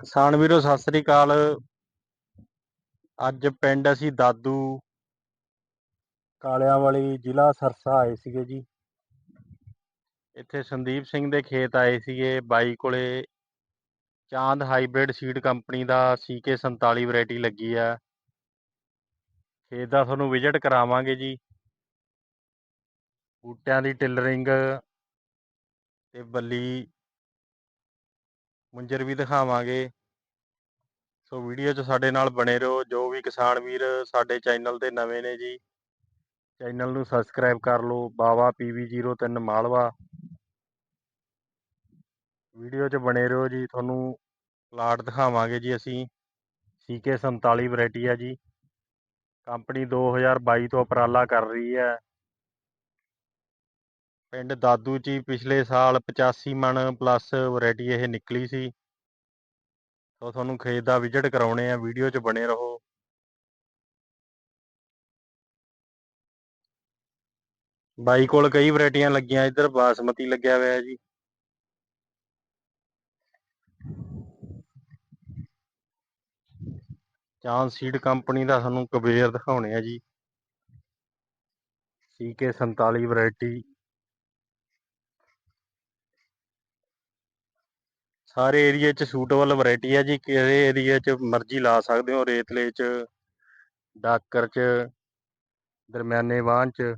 ਕਿਸਾਨ ਵੀਰੋ, ਸਤਿ ਸ੍ਰੀ ਅਕਾਲ। ਅੱਜ ਪਿੰਡ ਅਸੀਂ ਦਾਦੂ ਕਾਲਿਆਂ ਵਾਲੀ ਜ਼ਿਲ੍ਹਾ ਸਰਸਾ ਆਏ ਸੀਗੇ ਜੀ। ਇੱਥੇ ਸੰਦੀਪ ਸਿੰਘ ਦੇ ਖੇਤ ਆਏ ਸੀਗੇ। ਬਾਈ ਕੋਲੇ ਚਾਂਦ ਹਾਈਬ੍ਰਿਡ ਸੀਡ ਕੰਪਨੀ ਦਾ ਸੀਕੇ 47 ਵੈਰਾਈਟੀ ਲੱਗੀ ਆ। ਖੇਤ ਦਾ ਤੁਹਾਨੂੰ ਵਿਜ਼ਿਟ ਕਰਾਵਾਂਗੇ ਜੀ। ਬੂਟਿਆਂ ਦੀ ਟਿਲਰਿੰਗ ਤੇ ਬੱਲੀ ਮੁੰਜਰ ਵੀ ਦਿਖਾਵਾਂਗੇ। ਸੋ ਵੀਡੀਓ 'ਚ ਸਾਡੇ ਨਾਲ ਬਣੇ ਰਹੋ। ਜੋ ਵੀ ਕਿਸਾਨ ਵੀਰ ਸਾਡੇ ਚੈਨਲ ਤੇ ਨਵੇਂ ਨੇ ਜੀ, ਚੈਨਲ ਨੂੰ ਸਬਸਕ੍ਰਾਈਬ ਕਰ ਲਓ। ਬਾਵਾ PV03 ਮਾਲਵਾ। ਵੀਡੀਓ 'ਚ ਬਣੇ ਰਹੋ ਜੀ। ਤੁਹਾਨੂੰ ਪਲਾਟ ਦਿਖਾਵਾਂਗੇ ਜੀ ਅਸੀਂ। ਸੀਕੇ 47 ਵੈਰਾਈਟੀ ਆ ਜੀ। ਕੰਪਨੀ 2022 ਤੋਂ ਉਪਰਾਲਾ ਕਰ ਰਹੀ ਹੈ। ਪਿੰਡ ਦਾਦੂ ਜੀ ਪਿਛਲੇ ਸਾਲ 85 ਮਣ ਪਲੱਸ ਵੈਰਾਈਟੀ ਇਹ ਨਿਕਲੀ ਸੀ। ਸੋ ਤੁਹਾਨੂੰ ਖੇਤ ਦਾ ਵਿਜ਼ਿਟ ਕਰਾਉਣੇ ਆ, ਵੀਡੀਓ 'ਚ ਬਣੇ ਰਹੋ। ਬਾਈ ਕੋਲ ਕਈ ਵੈਰਾਈਟੀਆਂ ਲੱਗੀਆਂ, ਇੱਧਰ ਬਾਸਮਤੀ ਲੱਗਿਆ ਹੋਇਆ ਜੀ। ਚਾਂਦ ਸੀਡ ਕੰਪਨੀ ਦਾ ਤੁਹਾਨੂੰ ਕਬੇਰ ਦਿਖਾਉਣੇ ਆ ਜੀ। C K 47 variety. ਸਾਰੇ ਏਰੀਏ 'ਚ ਸੂਟੇਬਲ ਵੈਰਾਈਟੀ ਹੈ ਜੀ, ਕਿਸੇ ਏਰੀਏ 'ਚ ਮਰਜ਼ੀ ਲਾ ਸਕਦੇ ਹੋ, ਰੇਤਲੇ 'ਚ, ਡਾਕਰ 'ਚ, ਦਰਮਿਆਨੇ ਵਾਹਨ 'ਚ।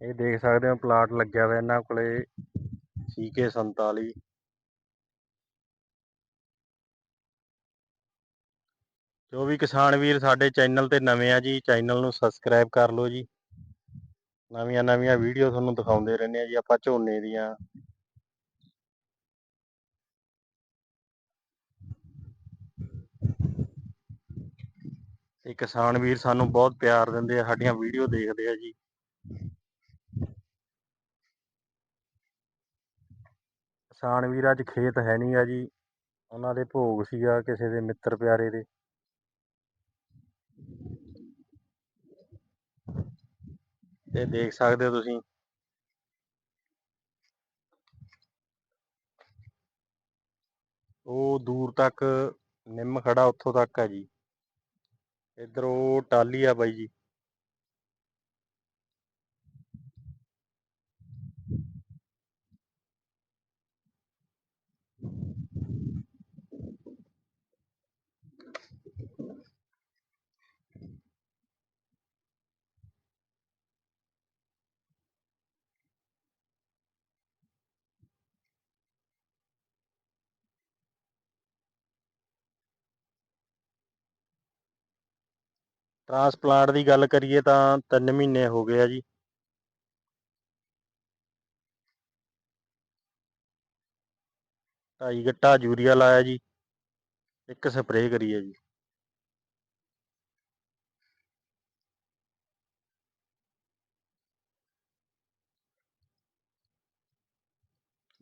ਇਹ ਦੇਖ ਸਕਦੇ ਹੋ ਪਲਾਟ ਲੱਗਿਆ ਹੋਇਆ ਇਹਨਾਂ ਕੋਲੇ ਸੀਕੇ 47 ਜੋ ਵੀ ਕਿਸਾਨ ਵੀਰ ਸਾਡੇ ਚੈਨਲ ਤੇ ਨਵੇਂ ਆ ਜੀ ਚੈਨਲ ਨੂੰ ਸਬਸਕ੍ਰਾਈਬ ਕਰ ਲਓ ਜੀ। ਨਵੀਆਂ ਨਵੀਆਂ ਵੀਡੀਓ ਤੁਹਾਨੂੰ ਦਿਖਾਉਂਦੇ ਰਹਿੰਦੇ ਆ ਜੀ, ਆਪਾਂ ਝੋਨੇ ਦੀਆਂ ਇਹ ਕਿਸਾਨ ਵੀਰ ਸਾਨੂੰ ਬਹੁਤ ਪਿਆਰ ਦਿੰਦੇ ਆ, ਸਾਡੀਆਂ ਵੀਡੀਓ ਦੇਖਦੇ ਆ ਜੀ। ਕਿਸਾਨ ਵੀਰ, ਅੱਜ ਖੇਤ ਹੈ ਨਹੀਂ ਆ ਜੀ। ਉਹਨਾਂ ਦੇ ਭੋਗ ਸੀਗਾ ਕਿਸੇ ਦੇ ਮਿੱਤਰ ਪਿਆਰੇ ਦੇ। ਤੇ ਦੇਖ ਸਕਦੇ ਹੋ ਤੁਸੀਂ। ਉਹ ਦੂਰ ਤੱਕ, ਨਿੰਮ ਖੜਾ ਉੱਥੋਂ ਤੱਕ ਹੈ ਜੀ। ਇੱਧਰ ਉਹ ਟਾਲੀ ਆ ਬਾਈ ਜੀ। ਟਰਾਂਸਪਲਾਂਟ ਦੀ ਗੱਲ ਕਰੀਏ ਤਾਂ 3 ਮਹੀਨੇ ਹੋ ਗਏ ਆ ਜੀ। ਢਾਈ ਗੱਟਾ ਯੂਰੀਆ ਲਾਇਆ ਜੀ, ਇੱਕ ਸਪਰੇਅ ਕਰੀ ਹੈ ਜੀ।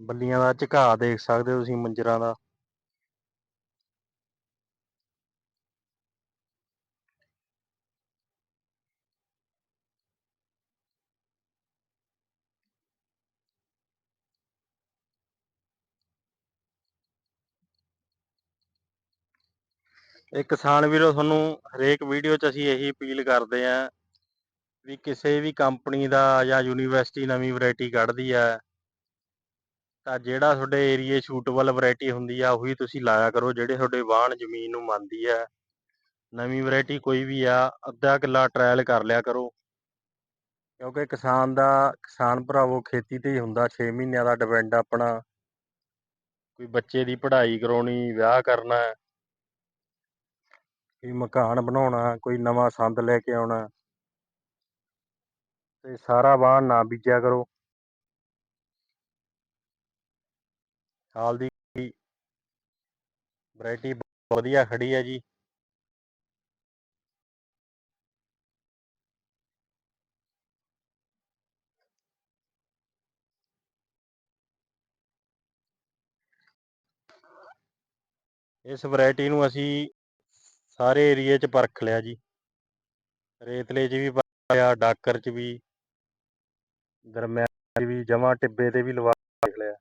ਬੱਲੀਆਂ ਦਾ ਝੁਕਾਅ ਦੇਖ ਸਕਦੇ ਹੋ ਤੁਸੀਂ ਮੰਜਰਾਂ ਦਾ। ਇਹ ਕਿਸਾਨ ਵੀਰੋ, ਤੁਹਾਨੂੰ ਹਰੇਕ ਵੀਡੀਓ 'ਚ ਅਸੀਂ ਇਹੀ ਅਪੀਲ ਕਰਦੇ ਆਂ ਵੀ ਕਿਸੇ ਵੀ ਕੰਪਨੀ ਦਾ ਜਾਂ ਯੂਨੀਵਰਸਿਟੀ ਨਵੀਂ ਵੈਰਾਈਟੀ ਕੱਢਦੀ ਆ ਤਾਂ ਜਿਹੜਾ ਤੁਹਾਡੇ ਏਰੀਏ ਸ਼ੂਟੇਬਲ ਵੈਰਾਈਟੀ ਹੁੰਦੀ ਆ, ਉਹੀ ਤੁਸੀਂ ਲਾਇਆ ਕਰੋ। ਜਿਹੜੇ ਤੁਹਾਡੇ ਵਾਹਣ ਜ਼ਮੀਨ ਨੂੰ ਮੰਨਦੀ ਆ ਨਵੀਂ ਵੈਰਾਈਟੀ ਕੋਈ ਵੀ ਆ, ਅੱਧਾ ਕਿੱਲਾ ਟਰਾਇਲ ਕਰ ਲਿਆ ਕਰੋ। ਕਿਉਂਕਿ ਕਿਸਾਨ ਦਾ, ਕਿਸਾਨ ਭਰਾਵੋ, ਖੇਤੀ ਤੇ ਹੀ ਹੁੰਦਾ। 6 ਮਹੀਨਿਆਂ ਦਾ ਡਿਪੈਂਡ ਆਪਣਾ। ਕੋਈ ਬੱਚੇ ਦੀ ਪੜ੍ਹਾਈ ਕਰਾਉਣੀ, ਵਿਆਹ ਕਰਨਾ ਕੋਈ ਮਕਾਨ ਬਣਾਉਣਾ, ਕੋਈ ਨਵਾਂ ਸੰਦ ਲੈ ਕੇ ਆਉਣਾ। ਤੇ ਸਾਰਾ ਵਾਹਣ ਨਾ ਬੀਜਿਆ ਕਰੋ। ਹਾਲ ਦੀ ਵੈਰਾਈਟੀ ਵਧੀਆ ਖੜੀ ਹੈ ਜੀ। ਇਸ ਵੈਰਾਈਟੀ ਨੂੰ ਅਸੀਂ ਸਾਰੇ ਏਰੀਏ 'ਚ ਪਰਖ ਲਿਆ ਜੀ। ਰੇਤਲੇ 'ਚ ਵੀ ਪਰਖਿਆ ਡਾਕਰ 'ਚ ਵੀ। ਦਰਮਿਆਨ 'ਚ ਵੀ, ਜਮਾ ਟਿੱਬੇ ਤੇ ਵੀ ਲਵਾ ਦੇਖ ਲਿਆ।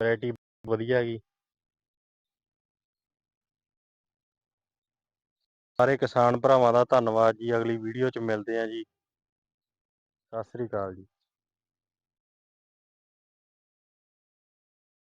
ਵੈਰਾਈਟੀ ਵਧੀਆ ਗਈ ਸਾਰੇ ਕਿਸਾਨ ਭਰਾਵਾਂ ਦਾ ਧੰਨਵਾਦ ਜੀ। ਅਗਲੀ ਵੀਡੀਓ 'ਚ ਮਿਲਦੇ ਆ ਜੀ। ਸਤਿ ਸ੍ਰੀ ਅਕਾਲ ਜੀ।